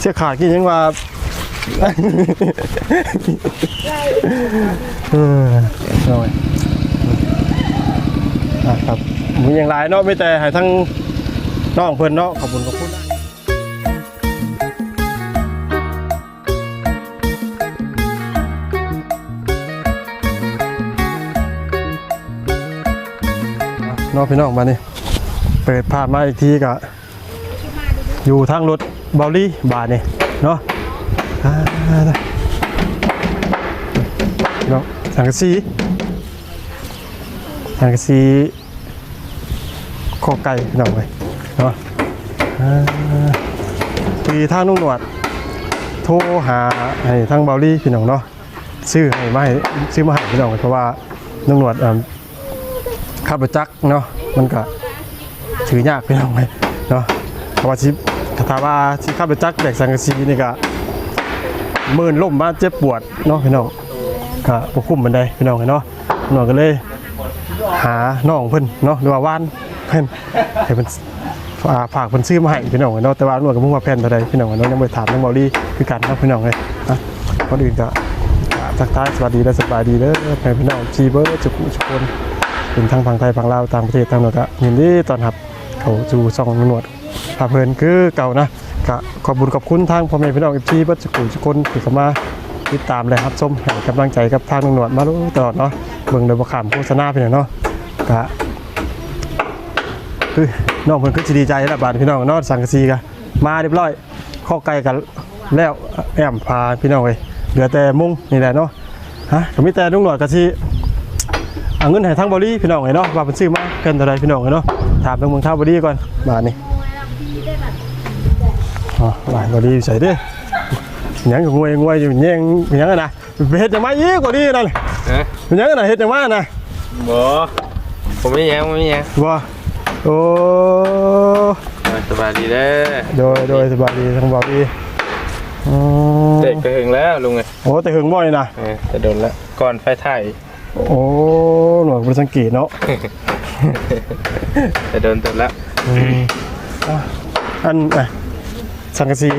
เสื้อขาดกินยังว่าเออหน่อยอะครับมึงยังหลายเนาะไม่แต่ให้ทั้งน้องเพิ่อนเนาะขอบคุณขอบคุณเน้องพี่น้องมานี่เปิดภาพมาอีกทีก็อยู่ทางรถ เบลลี่บาทนี่เนาะอ่าได้พี่น้องสังกสีสังกสีข้อไก่พี่น้องไปเนาะอ่าทีทางนุ่งหนวด โทรหาให้ทางเบลลี่พี่น้องเนาะซื้อให้มาให้ซื้อมาให้พี่น้องเพราะว่านุ่งหนวดขับรถจักรเนาะมันก็ถือยากพี่น้องไปเนาะเพราะว่าชิ ถ้าว่าที่ขับรถจักแบกสังกะสีนี่ก็มื่นล่มมาเจ็บปวดเนาะพี่น้องก็บ่คุ้มบันไดพี่น้องเนาะน้องก็เลยหาน้องเพิ่นเนาะหรือว่าว่านเพิ่นให้เพิ่นฝากเพิ่นซื้อมาให้พี่น้องเนาะแต่ว่าหน่วยก็บ่ฮู้ว่าแผ่นเท่าใดพี่น้องเนาะยังบ่ได้ถามทางเบาลี่คือกันเนาะพี่น้องเลยนะก่อนอื่นก็ทักทายสวัสดีและสบายดีเด้อแม่พี่น้องชีเบอร์จุกุทุกคนเป็นทั้งฝั่งไทยฝั่งลาวต่างประเทศต่างโลกก็ยินดีต้อนรับเขาสู่ช่องหนวด พาเพลินคือเก่านะก็ขอบคุญขอบคุณทางพ่อแม่พี่น้อง FG เบิดจุกุทุกคนที่เข้ามาติดตามและรับชมให้กำลังใจกับทางนวดมาตลอดเนาะเบิ่งโดยบ่ขามโฆษณาพี่น้องเนาะกะคือน้องเพิ่นคือสิดีใจแล้วบาดพี่น้องเนาะสังกะสีกะมาเรียบร้อยข้อไก่กันแล้วแอมพาพี่น้องไปเหลือแต่มุ้งนี่แหละเนาะฮะก็มีแต่ลุงหลอดกะสิเอาเงินให้ทางบริพี่น้องไงเนาะว่าเพิ่นซื้อมาเกินเท่าไรพี่น้องไงเนาะถามทางเมืองท่าบริก่อนบาดนี้ อ๋อหลายบริใส่เด้หยังก็งวยงวยอยู่แย่งหยังอะนะไปเฮ็ดจังมาอีกกว่านี้นั่นเอ๊ะเป็นหยังอะนะเฮ็ดจังมานะบ่ผมไม่ยังผมไม่ยังว่าโอ้สบายดีเด้อโดยโดยสบายดีทั้งบอดีอืมเด็กก็ถึงแล้วลุงไงโอ้แต่หึงบ่อยนะเออจะโดนแล้วก่อนไฟถ่ายโอ้หน่วยบริสังเกตเนาะจะโดนตัวแล้วอืมอะอันอะ สังกะสี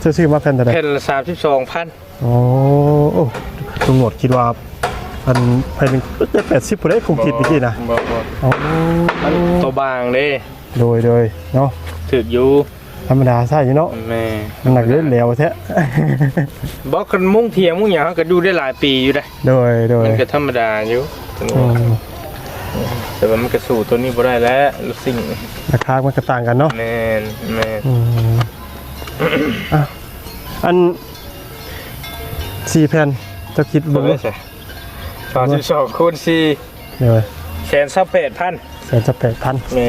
เจะซื้อมาแผ่นเท่าไหร่เพนละสามสิบสองพันโอ้โอ้ลุงหนวดคิดว่าอันภายในได้แปดสิบผู้ได้คงคิดเมื่อกี้นะบ่บ่อ๋อมันตัวบางเด้โดยโดยเนาะถึกอยู่ธรรมดาใช่เนาะแม่มันหนักเล่นแล้วแท้ บอกกันมุ่งเทียงมุ่งหยังก็ดูได้หลายปีอยู่ได้ โดยโดยมันก็ธรรมดาอยู่ อืม แต่ว่ามันก็สู้ตัวนี้บ่ได้แล้วลูกสิ่งราคามันก็ต่างกันเนาะแม่นแม่นอืมอะอันสี่แผ่นจะคิดบ่เบิ่งได้ใช่สามสิบสองคูณสี่เดี๋ยวแสนสับแปดพันแสนจะแปดพันแม่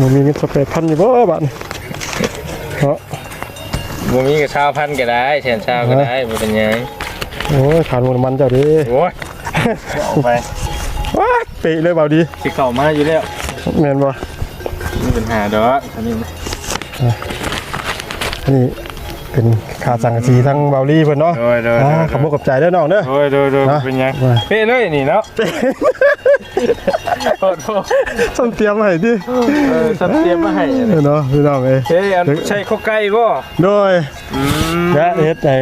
มันมีเงินจะแปดพันอยู่บ่บาทนี่เพราะบ่มีกับชาวพันก็ได้แสนชาวก็ได้บ่เป็นหยังโอ้ยขาดมันมันเจ้าดิโอ้ยเอาไปว้า เปะเลยเบาดีสิเก่ามาอยู่แล้วแม่นบ่มีปัญหาดอกอันนี้นะอันนี้เป็นขาดสังกะสีทั้งเบาลี่เพิ่นเนาะโดยโดยอ่าโดยขอบคุณขอบใจเด้อน้องเด้อ โดยโดยโดยนะเป็นหยังว่าเป้เลยนี่เนาะโทษโทษส้มเตรียมให้ดิเออสัตว์เตรียมมาให้เออเนาะพี่น้องเอ้ยเฮ้ยอันใช่ข้าวไก่บ่โดยอืมและเฮ็ดให้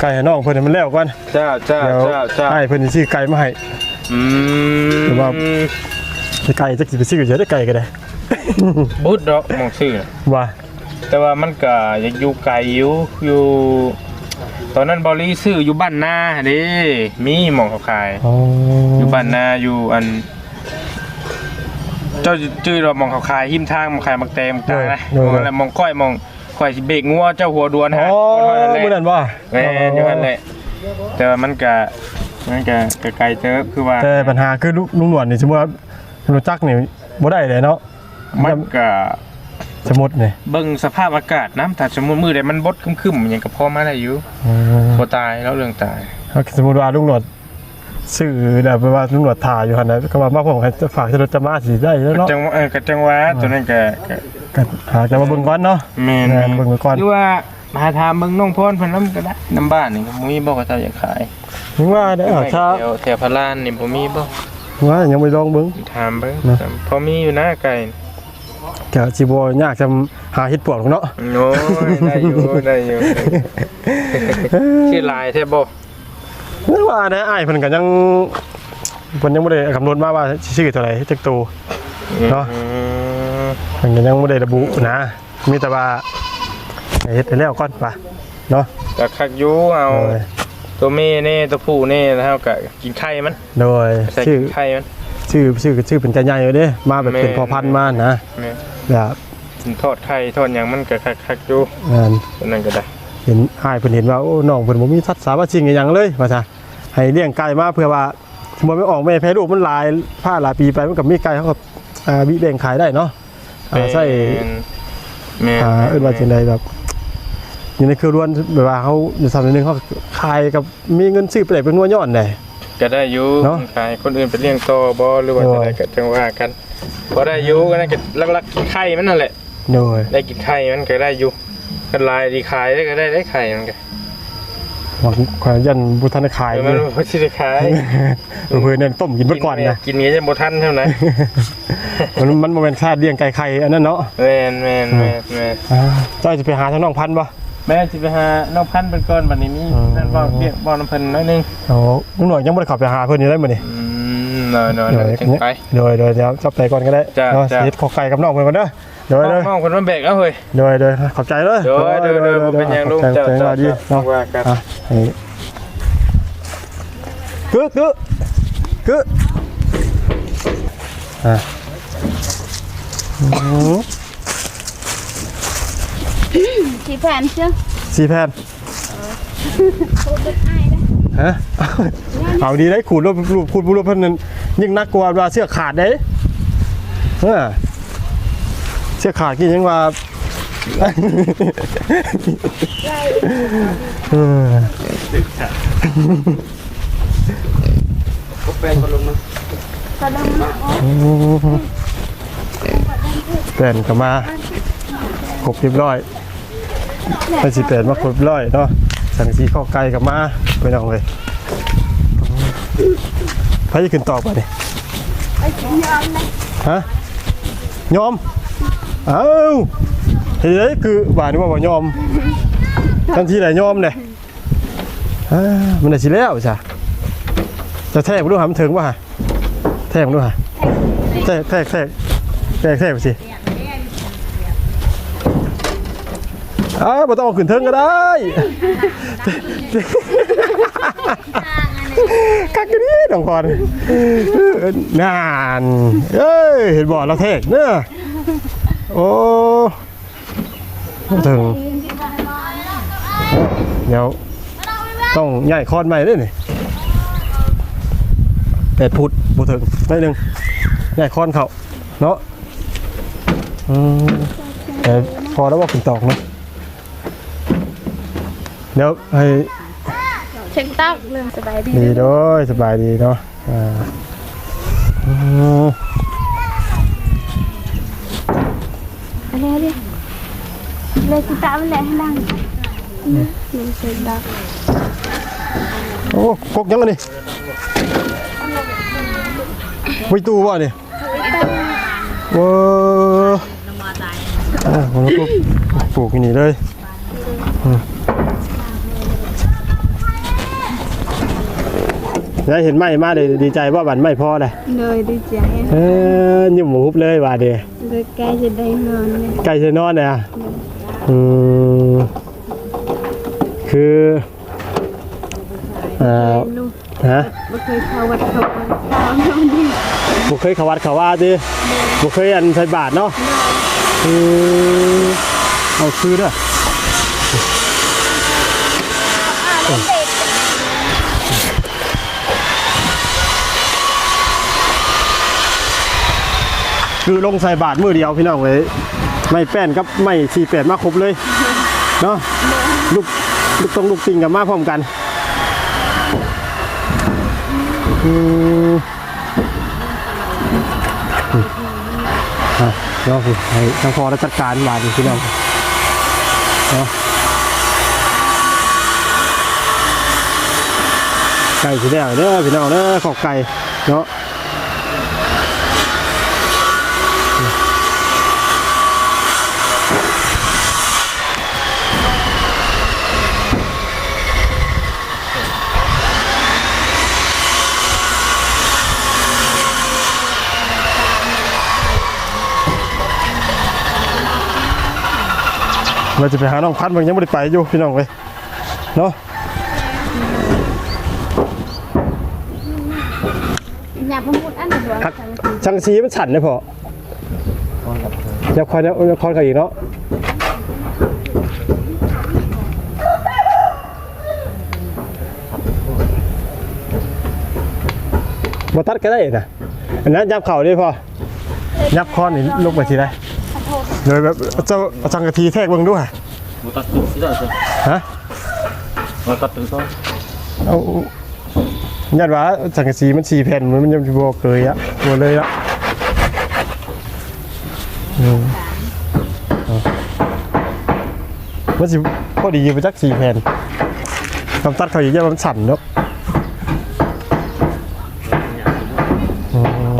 ไก่ให้น้องเพิ่นให้มันแล้วก่อนเจ้าเจ้าเดี๋ยวเจ้าเจ้าให้เพิ่นสิซื้อไก่มาให้ อืมหรือว่าไก่จักสิไปซื้อเยอะได้ไก่ก็ได้บุดดอกมองชื่อน่ะว่าแต่ว่ามันก็ยังอยู่ไกลอยู่อยู่ ตอนนั้นบอลี่ซื้ออยู่บ้านนาเด้มีหมองเขาขาย อ๋ออยู่บ้านนาอยู่อัน เจ้าจื้อเรามองเขาขายหิมทางมองขายมักแตงมักตานะมองอะไรมองก้อยมองก้อยสิเบรกงัวเจ้าหัวดวนอ๋ฮะอคนมื้อนั้นนั้นบ่แม่นอยู่นั่นแหละแต่ว่ามันก็ มันก็ก็ไกลเติบคือว่าแต่ปัญหาคือลุลุงหนวดนี่สมมติว่ารู้จักนี่บ่ได้เลยเนาะมันก็สมมตินี่เบิ่งสภาพอากาศน้ำถ้าสมมติมือใดมันบดครึมๆอย่างก็พอมาได้อยู่อืมบ่ตายแล้วเรื่องตายสมมติว่าลุงหนวดซื้อแปลว่าลุงหนวดถ่ายอยู่หันน่ะก็ว่ามาผมให้ฝากจะรถจะมาสิได้แล้วเนาะจังหวะเออกจังหวะตัวนั้นก็ก็หากันมาเบิ่งก่อนเนาะแม่นแม่นเบิ่งว้ก่อนหรือว่ามาถามเบิ่งน้องพรเพิ่นนำก็ได้น้ำบ้านนี่ก็บ่มีบ่ก็เจ้าอยากขาย ถึงว่าได้อะถ้าแถวแถวพารานนี่บ่มีบ่ว่ายังไม่ลองเบิ่ง ถามเบิ่งนะ พอมีอยู่นะไก่ก็สิบ่ยากจะหาเฮ็ดปวกหรอกเนาะ โอ้ยได้อยู่ได้อยู่ชื่อลายแท้บ่นึกว่าได้อ้ายเพิ่นก็ยังเพิ่นยังบ่ได้กำหนดมาว่าสิซื้อเท่าไหร่จักตัวเนาะอืมเพิ่นก็ยังบ่ได้ระบุนะ มีแต่ว่าให้เฮ็ดให้แล้วก่อนป่ะเนาะ ก็คักอยู่เอาโดย ตัวแม่นี่ตัวผู้นี่แล้วก็กินไข่มันโดยใส่ชื่อกินไข่มันชื่อชื่อชื่อเป็นกระใหญ่เลยเด้มาแบบเป็นแม่พอพันธุ์มานะแม่แบบกินทอดไข่ทอดหยังมันก็คักคักอยู่งานตัวนั้นก็ได้เห็นอ้ายเพิ่นเห็นว่าโอ้น้องเพิ่นบ่มีทักษะว่าจริงอหยังเลยว่าซะให้เลี้ยงไก่มาเพื่อว่าสมมุติไม่ออกแม่แพ้ลูกมันหลายผ้าหลายปีไปมันก็มีไก่เขาก็อ่าวิแบ่งขายได้เนาะอ่าใส่แม่นอ่าเอิ้นว่าจังไดแบบ อยู่ในคือรวนแบบว่าเขาอยู่ซ้ํนึงเขาก็ขายกับมีเงินซื้อไปได้เป็นนัวย้อนได้ ก็ได้อยู่เนาะขายคนอื่นไปเลี้ยงต่อบ่หรือว่าโอ้จะยได้ก็จังว่ากันบ่ได้อยู่ก็นั่นก็ลักๆกินไข่มันนั่นแหละโดยได้กินไข่มันก็ได้อยู่กันลายดีขายได้ก็ได้ได้ไข่มันก็หวังขอยันบ่ทันได้ขายเออเลมันยบ่สิได้ขายเพิ่นเนี่ยต้มกินเบิดก่อนนะกินนี้จะบ่ทันเท่านั้นมันมันบ่แม่นค่าเลี้ยงไก่ไข่อันนั้นเนาะแม่นแม่นแม่นแม่น อ่าเจ้าจะไปหาทางน้องพันธุ์บ่ แม่สิไปหาน้องพันธุ์เป็นก่อนบัดนี้มีอ๋อ นั่นบ่เรียกบ่น้ำเพิ่นน้อยหนึงโอ้ลุงหน่อยยังไม่ได้เขับไปหาเพื่อนอยู่ได้มื้อนี้อืมน้อยๆเดี๋ยวๆจังไป เดี๋ยวเดี๋ยวเดี๋ยวจับใจก่อนก็ได้จ้ะเนาะจ้ะเฮ็ดขอไก่กับน้องเพิ่นก่อนเด้อเดี๋ยวน้เดี๋ยวองๆเพิ่นมาแบกเอาเฮ้ยเดี๋ยวเดี๋ยวขอบใจเลยเดี๋ยวเดี๋ยวเดี๋ยวบ่เป็นหยังลูกขอบใจเจ้าขอบใจเจ้าว่าดีเนาะ ว่ากัน อะนี่กึกึกึอะอืม chị phản chưa สี่แผ่น cô được ai đấy ฮะเอาดีได้ขูดรูปรูปขูดรูปเพิ่นนั่นยิ่งน่ากลัวว่าเสื้อขาดเด้เออเสื้อขาดกี่ยังว่าเออ có đông mà แป่นก็มาครบเรียบร้อย ไปสิแป่นมาครบร้อยเนาะสังสีข้อไก่กับมาไปน้องเลยพายจะขึ้นต่อไปดิฮะยอมเอ้าเฮ้ยคือว่านี่ว่าบ่ยอมทันทีไหนยอมเนี่ยมันได้สิแล้วจ้ะจะแทกบ่ดูหามถึงบ่ฮะแทกบ่ดูฮะแทกแทกแทกแทกแทกสิ อ้าวบ่ต้องเอาขึ้นเทิงก็ได้กักกันนี่น้องพรนานเอ้ยเห็นบ่เราเทกเนอะโอ้ถึงเดี๋ยวต้องใหญ่คอนใหม่ด้วยนี่แปดพุดบูถึงได้หนึ่งใหญ่คอนเขาเนาะอืมแต่พอแล้วว่าขึ้นตอกเนาะ เดี๋ยวให้ Tránh tóc luôn Sờ bài đi ดีด้วยสบายดีเนาะอ่าอืม Ở đây đi Đây chị tạo với lại năng Mình sẽ đọc โอ้กกยังไงนี่ไปตู้บ่นี่ว้าอ่าผมก็ปลูกอย่างนี้เลยอืม ได้เห็นไหมมาเลยดีใจว่าบันไม่พอเลย Nơi đi chạy เออยิ้มหมูฮุบเลยว่าเดี Rồi cây trên đây ngon này ใกล้จะนอนเลยอะอืมคืออ่า Luôn ฮะ Bác khơi khâu vật khâu vật Sao không đi บุเคยเขาวัดเขาว่าดิบุเคยอันใส่บาทเนาะอืมเอาคือเด้อ คือลงใส่บาทมือเดียวพี่น้องเลยไม่แป้นกับไม่สี่แปดมาครบเลยเนาะลูกลูกตรงลูกติงกับมาพร้อมกันอืมอะเนาะให้ทางพอแล้วจัดการมาดิพี่น้องเนาะไก่สีแดงเด้อพี่น้องเด้อขอกไก่เนาะ เราจะไปหาน้องพัดมันยังไม่ได้ไปอยู่พี่น้องเลยเนาะอย่าประมุดอันนี้ด้วยหักช่างซีมันสั่นเลยพอจะคอยจะคอยกันอีกเนาะมาตัดก็ได้นะอันนั้นยับเข่าดิพอยับคอนี่ลุกไปทีได้ เลยแบบเจ้าจังกะทีแทกเบิ่งด้วย Một tắt tự xí rồi chứ ฮะ Một tắt tự thôi เอาญาติว่าสังกะสีมันสีแผ่นมันมันยังบวกเลยอะบวเลยอะอืมเอามันสิพอดีไปจักสี่แผ่นคำตัดเขาอย่างเงี้ยมันสั่นเนาะอืม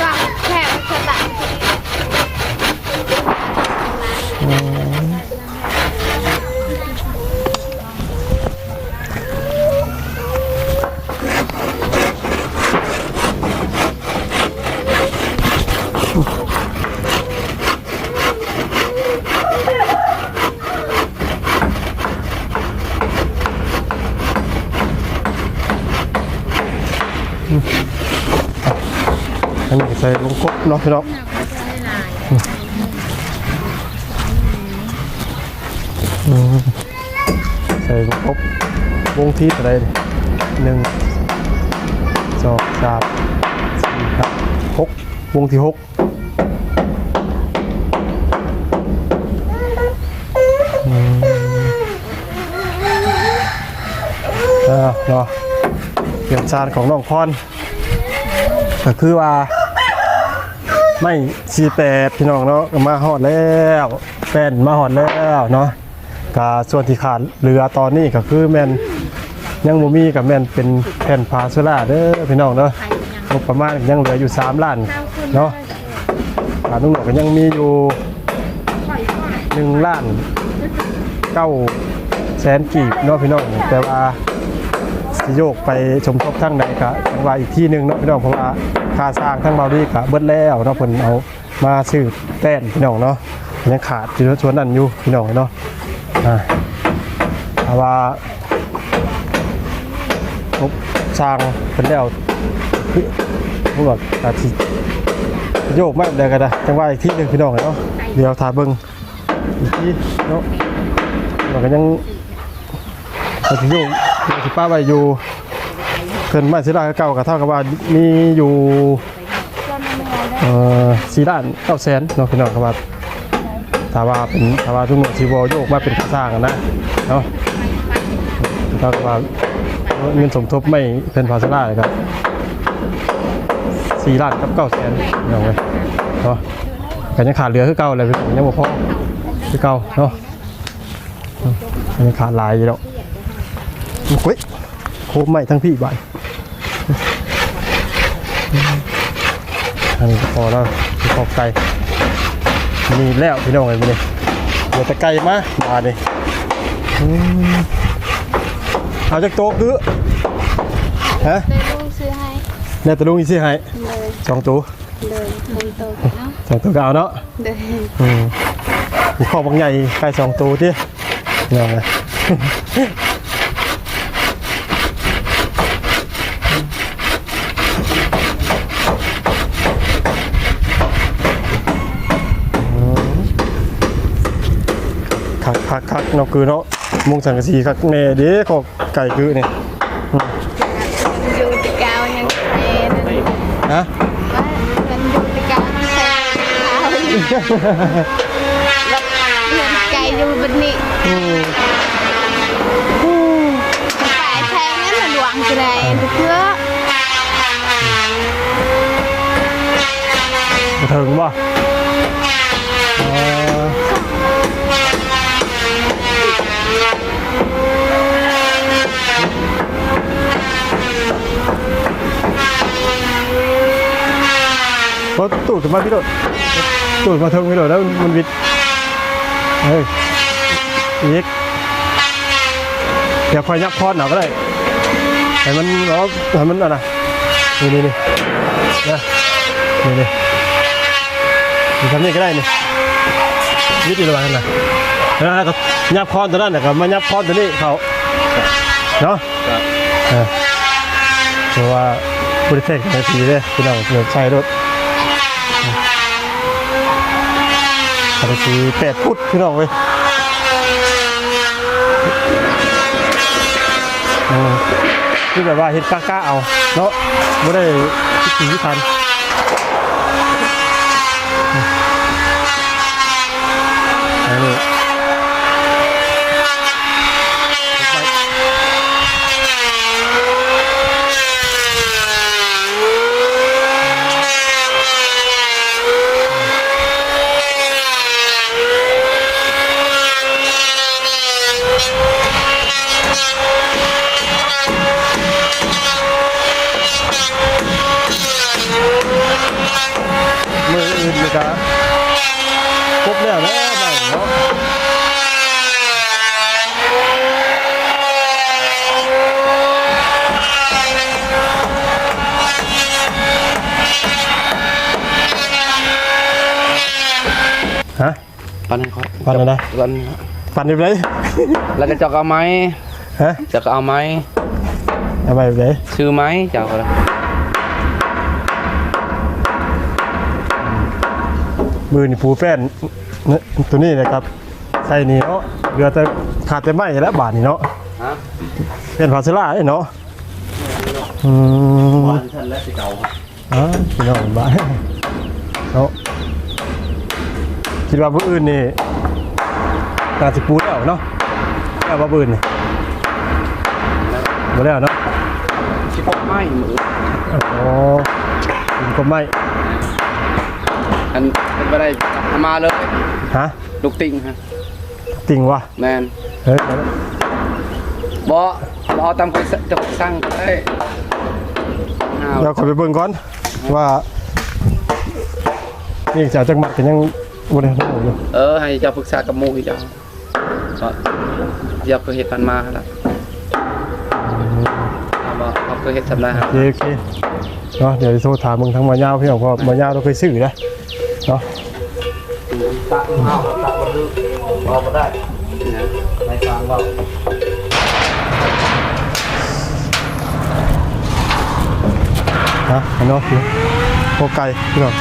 ก็แค่แค่ตัด อันนี้ใส่ลงกบเนาะพี่น้องใส่ลงกบวงที่อะไรหนึ่งสองสามสี่ห้าหกวงที่หกอืมอ่าเนาะเปลี่ยนจานของน้องพรก็คือว่า ไม่ชีแปดพี่น้องเนาะมาหอดแล้วแป้นมาหอดแล้วเนาะกาส่วนที่ขาดเรือตอนนี้ก็คือแมนยังบ่มีกับแมนเป็นแผ่นพาโซล่าเด้อพี่น้องเนาะงบประมาณยังเหลืออยู่ 3 ล้านเนาะขานุ่งหนวกก็ยังมีอยู่ 1 ล้าน9แสนกีบเนาะพี่น้องแต่ว่าสิโยกไปชมทบทั้งใดกะจังว่าอีกที่หนึ่งเนาะพี่น้องเพราะว่า ค่าสร้างทั้งเบาดีกะเบิดแล้วเนาะเพิ่นเอามาซื้อแต้นพี่น้องเนาะยังขาดอยู่ส่วนนั้นอยู่พี่น้องเนาะอ่าแต่ว่าทบสร้างเพิ่นแล้วคือพวกอาจสิโยกมาได้ก็ได้จังว่าอีกที่หนึงพี่น้องเนาะเดี๋ยวถ่าเบิ่งอีกที่เนาะเราก็ยังก็สิอยู่เดี๋ยวสิป้าไว้อยู่ เพิ่นมาสิได้เก่าก็เท่ากับว่ามีอยู่เหนื่อยเลยเอ่อ4ล้าแสนเนาะพี่น้องครับว่าถ้าว่าเป็นถ้าว่าทุกหน่วยสิบ่โยกมาเป็นค่าสร้างนะเนาะเท่ากับว่าเงินสมทบไม่เพิ่นพาสลาเลยครับ4ล้านกับ9แสนพี่น้องเว้ยเนาะก็ยังขาดเหลือคือเก่าเลยพี่น้องยังบ่พอคือเก่าเนาะมยังขาดลายอยู่ดอกเฮ้ย โคมใหม่ทั้งพี่ใบอันนี้ก็พอแล้วมีขอบไก่มีแล้วพี่น้องไงมีเลยเดี๋ยวจะไก่มามาดิอืมเอาจากโต๊ะคือฮะเลยลูกซื้อให้เนี่ยตะลุงอีซี่ให้เลยสองตัวเลยเลยโตเนาะสองตัวก็เอาเนาะเลยอืมมีขอบบางใหญ่ไก่สองตัวที่เนี่ยไงคักคัก คักเนาะคือเนาะมุงสังกะสีคักแน่เด้ขอไก่คือนี่อยู่ติกาวยังเอ็นฮะมันอยู่ติกาวมันใส่ขาวอยู่แล้วเห็นไก่อยู่บนนี้ อืม ขายแพงงั้นมันหวังจะได้เพื่อ มาถึงป่ะอ๋อ รถตูดขึ้นมาพี่โดดตูดมาเทิงพี่โดดแล้วมันวิดเฮ้ยอีกเดี๋ยวคอยยับพอดหน่อยก็ได้ให้มันล้อให้มันอะไรนี่นี่นี่นะนี่นี่นี่ทำนี่ก็ได้นี่วิดอีกระหว่างนั้นนะแล้วก็ยับพอดตัวนั้นแต่ก็มายับพอดตัวนี้เขาเนาะครับเออเพราะว่าบริเทคในสีเลยพี่น้องเลือกใช้รถ อันนี้คือแปดฟุตพี่น้องเว้ยคือแบบว่าเห็ดกล้าๆเอาเนาะไม่ได้พิถีพิถันอันนี้มืออื่นเลยครับครบแล้วนะบ้างเนาะ ฮะ ปันให้เขาปันอะไรปันปั่นแบบไหนแล้วก็จะเอาไหมฮะจะเอาไหมเอาไปแบบไหนซื้อไหมจะเอาอะไรมือนี่ผูแฟนเนี่ยตัวนี้นะครับใส่นี่เนาะเหลือแต่ขาดแต่ไม้แล้วบาทนี่เนาะฮะเป็นพาเซล่าเอ้ยเนาะอืมวันท่านและสิเก่าอ๋อพี่น้องบ้านเนาะ คิดว่าผู้อื่นนี่น่าจะปูแล้วเนาะแล้วว่าผู้อื่นนี่หมดแล้วเนาะสิบหกไม้มืออ๋อกินก็ไม่อันเป็นไปได้เอามาเลยฮะลูกติ่งฮะจริงวะแมนเฮ้ยบ่บ่เอาตามคนจะสร้างได้ห้าเราขอไปเบิ่งก่อนว่านี่จะจังหมัดกันยัง บ่ได้รู้อยู่เออให้เจ้าปรึกษากับหมู่ให้เจ้าก็อย่าเคยเฮ็ดมันมาแล้วเอาบ่เอาเคยเฮ็ดสำนักโอเคโอเคเนาะเดี๋ยวจะโทรถามมึงทั้งมายาวพี่น้องเพราะมายาวเราเคยซื้อนะเนาะตักเอาตักบ่ดื้อเอาบ่ได้นะในทางว่าฮะเนาะพี่โคไก่พี่น้อง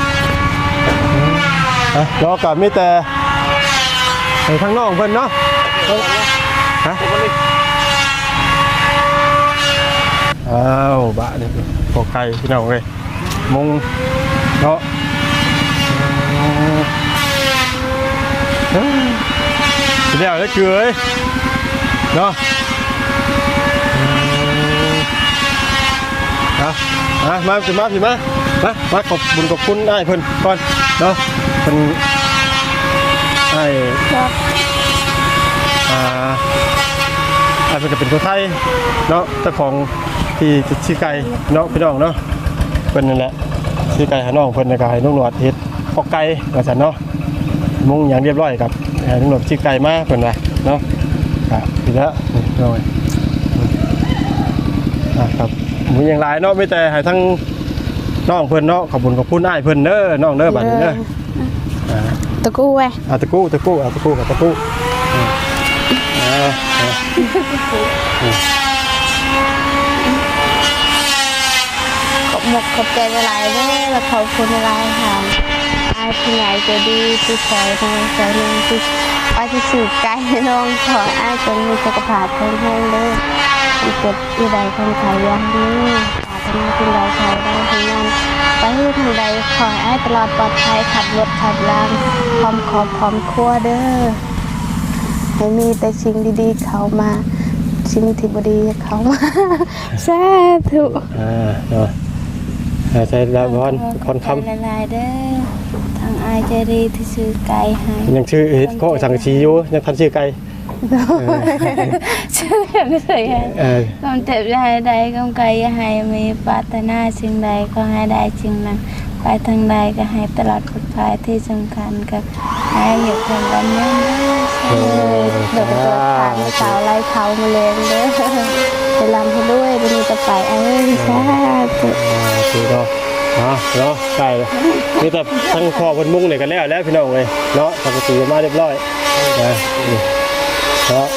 ฮะ รอกับมีแต่ไอ้ทางนองเพิ่นเนาะฮะอ้าวบ้านี่โคไก่พี่น้องเว้ยมุงเนาะเดี๋ยวได้เกลือเนาะอะอะมาสิมาสิมามามาขอบบุญขอบคุณได้เพิ่นก่อนเนาะ เพิ่นไอ้ครับอ่าไอ้เพิ่นก็เป็นคนไทยเนาะเจ้าของที่ชื่อไก่เนาะพี่น้องเนาะเพิ่นนั่นแหละชื่อไก่หาน้องเพิ่นนะก็ให้น้องหนวดเฮ็ดปอกไก่ว่าซั่นเนาะมุงอย่างเรียบร้อยครับให้น้องหนวดชื่อไก่มาเพิ่นว่าเนาะครับทีละนี่น้อยอะครับหมูอย่างหลายเนาะไม่แต่ให้ทั้งน้องเพิ่นเนาะขอบคุณขอบคุณอ้ายเพิ่นเด้อน้องเด้อบัดนี้เด้อ ตะกู้ไว้อาตะกู้ตะกู้อาตะกู้กับตะกู้อืมอ่าอ่าขอบหมกขอบใจละลายเด้อและขอบคุณละลายค่ะอายผู้ใหญ่ใจดีที่คอยทางใจนึงที่ไปที่สื่อไกลน้องขออายจงมีสุขภาพแข็งแรงเด้ออีกเกิดอีใดคนไทยยังนี้ ปรารถนาคุณใดใครได้ทั้งนั้นไปที่ทางใดขอให้ตลอดปลอดภัยขับรถขับรางพร้อมขอบพร้อมครัวเด้อให้มีแต่สิ่งดีๆ เข้ามาสิ่งที่บดีอย่าเข้ามาสาธุอ่าเนาะอ่าใช้ละพรพรคละลายเด้อทางอายใจดีที่ซื้อไก่ให้ำยังชื่อเฮ็ดโคสังกะชีอยู่ยังทันชื่อไก่ ชื่ออย่างนี้เลยให้เออความเจ็บใจใดกำไกอย่าให้มีปรารถนาสิ่งใดก็ให้ได้สิ่งนั้นไปทางใดก็ให้ตลอดปลอดภัยที่สำคัญก็ให้อยู่ทางบ้านแม่ด้วยเดี๋ยวไปตรวจทางสาวไล่เขามาเลยเด้อไปลำให้ด้วยวันนี้จะไปเอ้ยสาธุอ่าคือเนาะอะเนาะใกล้เลยนี่แต่ทั้งคอเพิ่นมุ่งเนี่ยกันแล้วแล้วพี่น้องเลยเนาะทำประตูมาเรียบร้อยนะนี่ เนาะ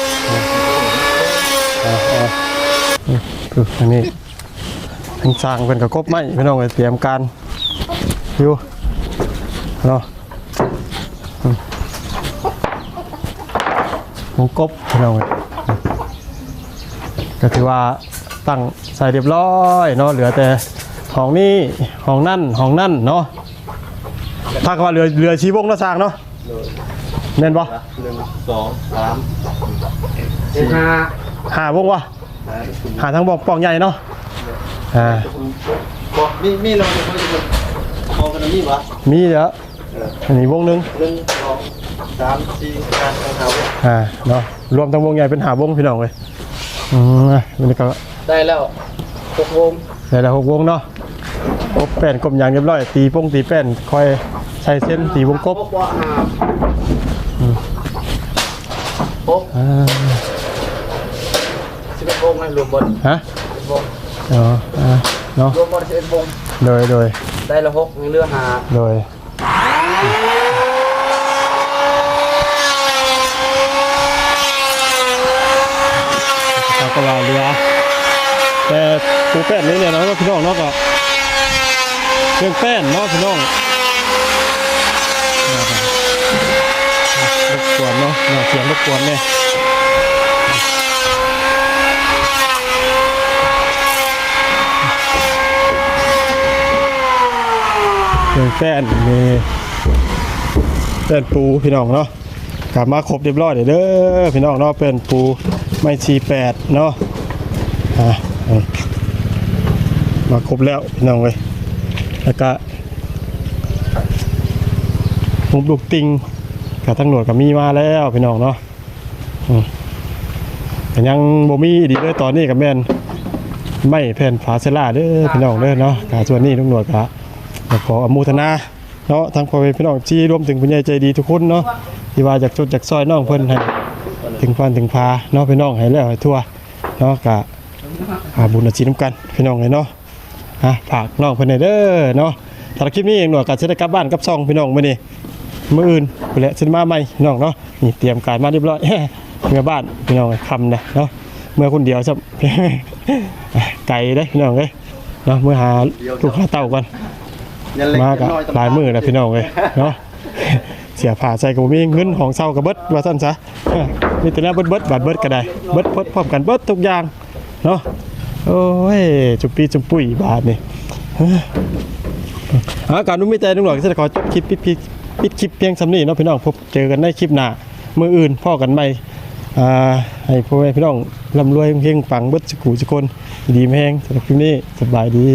อ่าอ่าอืมคืออันนี้ทั้งสร้างเป็นกระกบไม้พี่น้องเลยเตรียมการอยู่เนาะอืมงกบพี่น้องเลยก็ถือว่าตั้งใส่เรียบร้อยเนาะเหลือแต่ห้องนี้ห้องนั่นห้องนั่นเนาะถ้าก็ว่าเหลือเหลือชีวงล้วสร้างเนาะเน่นปะ นึ่งสองสามสิบห้าหาวงวะหาทางบอกปล่องใหญ่เนาะอ่าบอกมีมีเราจะคุยกันมองกันมีวะมีเดี๋ยวอันนี้วงหนึงหนึ่งสองสามสี่ห้าหกเท้าอ่าเนาะรวมทั้งวงใหญ่เป็นหาวงพี่น้องเลยอืมมันก็ได้แล้วหกวงได้แล้วหกวงเนาะกบแป้นกลมยางเรียบร้อยตีโป้งตีแป้นคอยใส่เส้นตีวงกบ หกว่าห้าหกอ่าสิบเอ็ดวงให้รวมบนฮะสิบวงอ๋ออ่าเนาะรวมบนสิบเอ็ดวงโดยโดยได้ละหกยังเหลือห้าโดยเราก็ว่าเรือแต่ตัวแป้นนี่เนี่ยเนาะพี่น้องเนาะก็เครื่องแป้นเนาะพี่น้องรบ กวนเนาะเนี่ยเสียงรบกวนเนี่ยเแป้นมีแป้นปูพี่น้องเนาะกลับมาครบเรียบร้อยเด้อพี่น้องเนาะเป็นปูไม่ชีแปดเนาะอะมาครบแล้วพี่น้องเลยแล้วก็มุกลูกติง กับทั้งหนวดกับมีมาแล้วพี่น้องเนาะอืมแต่ยังบ่มีดีเลยตอนนี้กับแม่นไม่แผ่นฝาเซล่าเด้อพี่น้องเด้อเนาะกาส่วนนี้ลุงหนวดกะขออนุโมทนาเนาะทั้งพ่อแม่พี่น้องที่รวมถึงผู้ใหญ่ใจดีทุกคนเนาะที่ว่าจากจุดจากซอยน้องเพิ่นให้ถึงฟันถึงพาเนาะพี่น้องให้แล้วให้ทั่วเนาะกะหาบุญอาชีพน้ำกันพี่น้องเลยเนาะอะฝากน้องเพิ่นเด้อเนาะสำหรับคลิปนี้เองหนวดก็จะได้กลับบ้านกับซองพี่น้องมื้อนี้ มื่ออื่นไปแหละสิมาใหม่พี่น้องเนาะนี่เตรียมการมาเรียบร้อยเมื่อบ้านพี่น้องคำนะเนาะเมื่อคนเดียวซับไก่ได้อพี่น้องเอ้ยเนาะเมื่อหาลูกหาเต่ากันมากับหลายมือแล้วพี่น้องเลยเนาะเสียผ่าใส่กับมีเงินของเศร้ากับเบิดว่าสั้นซะมีแต่แล้วเบิดเบิดบาดเบิดก็ได้เบิดเบิดพร้อมกันเบิดทุกอย่างเนาะโอ้ยจุบปีจุบปุ้ยบาทนี่อาการนุ่มมิใจนุ่งหลอกจะขอจบคลิปปิด ปิดคลิปเพียงสำนีเนาะพี่น้องพบเจอกันในคลิปหน้ามืออื่นพ่อกันใหม่อ่าให้พ่อแม่พี่น้องร่ำรวยเฮงๆปังเบิดสกุสกคนดีแม่งสำหรับคลิปนี้สบายดี